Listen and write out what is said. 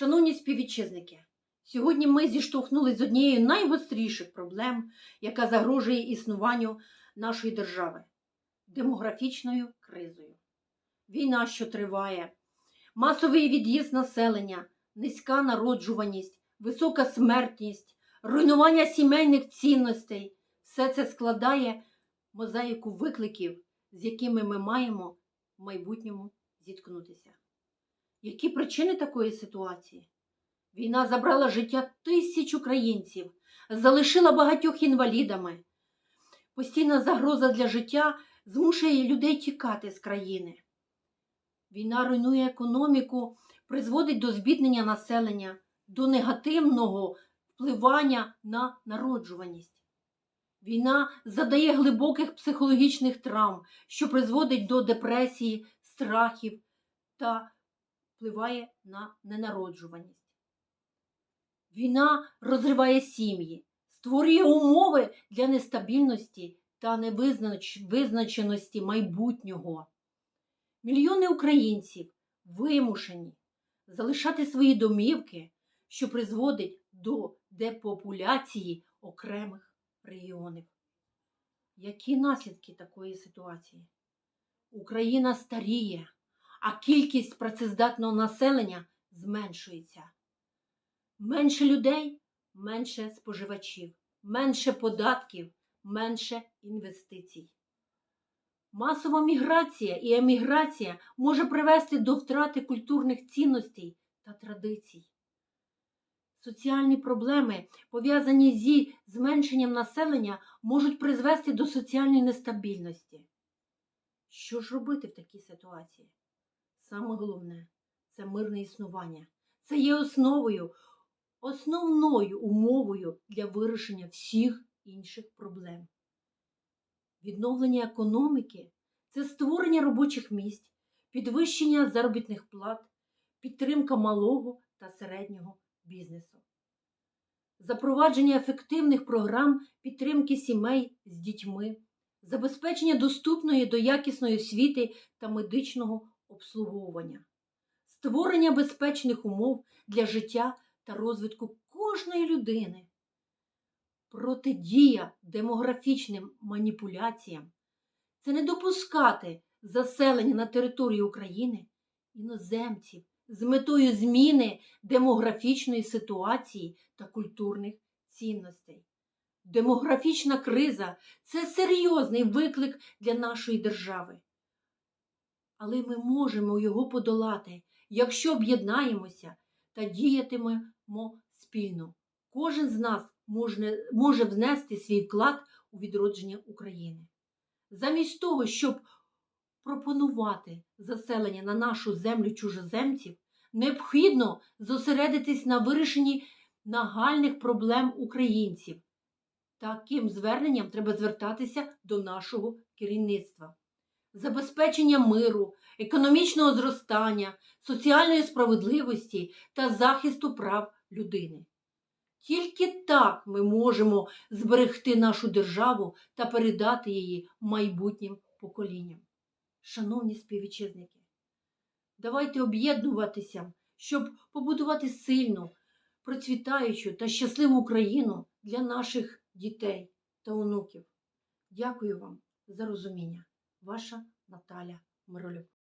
Шановні співвітчизники, сьогодні ми зіштовхнулися з однією з найгостріших проблем, яка загрожує існуванню нашої держави демографічною кризою. Війна, що триває, масовий від'їзд населення, низька народжуваність, висока смертність, руйнування сімейних цінностей все це складає мозаїку викликів, з якими ми маємо в майбутньому зіткнутися. Які причини такої ситуації? Війна забрала життя тисяч українців, залишила багатьох інвалідами. Постійна загроза для життя змушує людей тікати з країни. Війна руйнує економіку, призводить до збіднення населення, до негативного впливання на народжуваність. Війна задає глибоких психологічних травм, що призводить до депресії, страхів та впливає на ненароджуваність. Війна розриває сім'ї, створює умови для нестабільності та невизначеності майбутнього. Мільйони українців вимушені залишати свої домівки, що призводить до депопуляції окремих регіонів. Які наслідки такої ситуації? Україна старіє, а кількість працездатного населення зменшується. Менше людей, менше споживачів, менше податків, менше інвестицій. Масова міграція і еміграція може привести до втрати культурних цінностей та традицій. Соціальні проблеми, пов'язані зі зменшенням населення, можуть призвести до соціальної нестабільності. Що ж робити в такій ситуації? Саме головне це мирне існування. Це є основою, основною умовою для вирішення всіх інших проблем. Відновлення економіки це створення робочих місць, підвищення заробітних плат, підтримка малого та середнього бізнесу, запровадження ефективних програм підтримки сімей з дітьми, забезпечення доступної до якісної освіти та медичного обслуговування, створення безпечних умов для життя та розвитку кожної людини, протидія демографічним маніпуляціям це не допускати заселення на території України іноземців з метою зміни демографічної ситуації та культурних цінностей. Демографічна криза це серйозний виклик для нашої держави. Але ми можемо його подолати, якщо об'єднаємося та діятимемо спільно. Кожен з нас може, може внести свій вклад у відродження України. Замість того, щоб пропонувати заселення на нашу землю чужоземців, необхідно зосередитись на вирішенні нагальних проблем українців. Таким зверненням треба звертатися до нашого керівництва. Забезпечення миру, економічного зростання, соціальної справедливості та захисту прав людини. Тільки так ми можемо зберегти нашу державу та передати її майбутнім поколінням. Шановні співвітчизники, давайте об'єднуватися, щоб побудувати сильну, процвітаючу та щасливу Україну для наших дітей та онуків. Дякую вам за розуміння. Ваша Наталя Миролюк.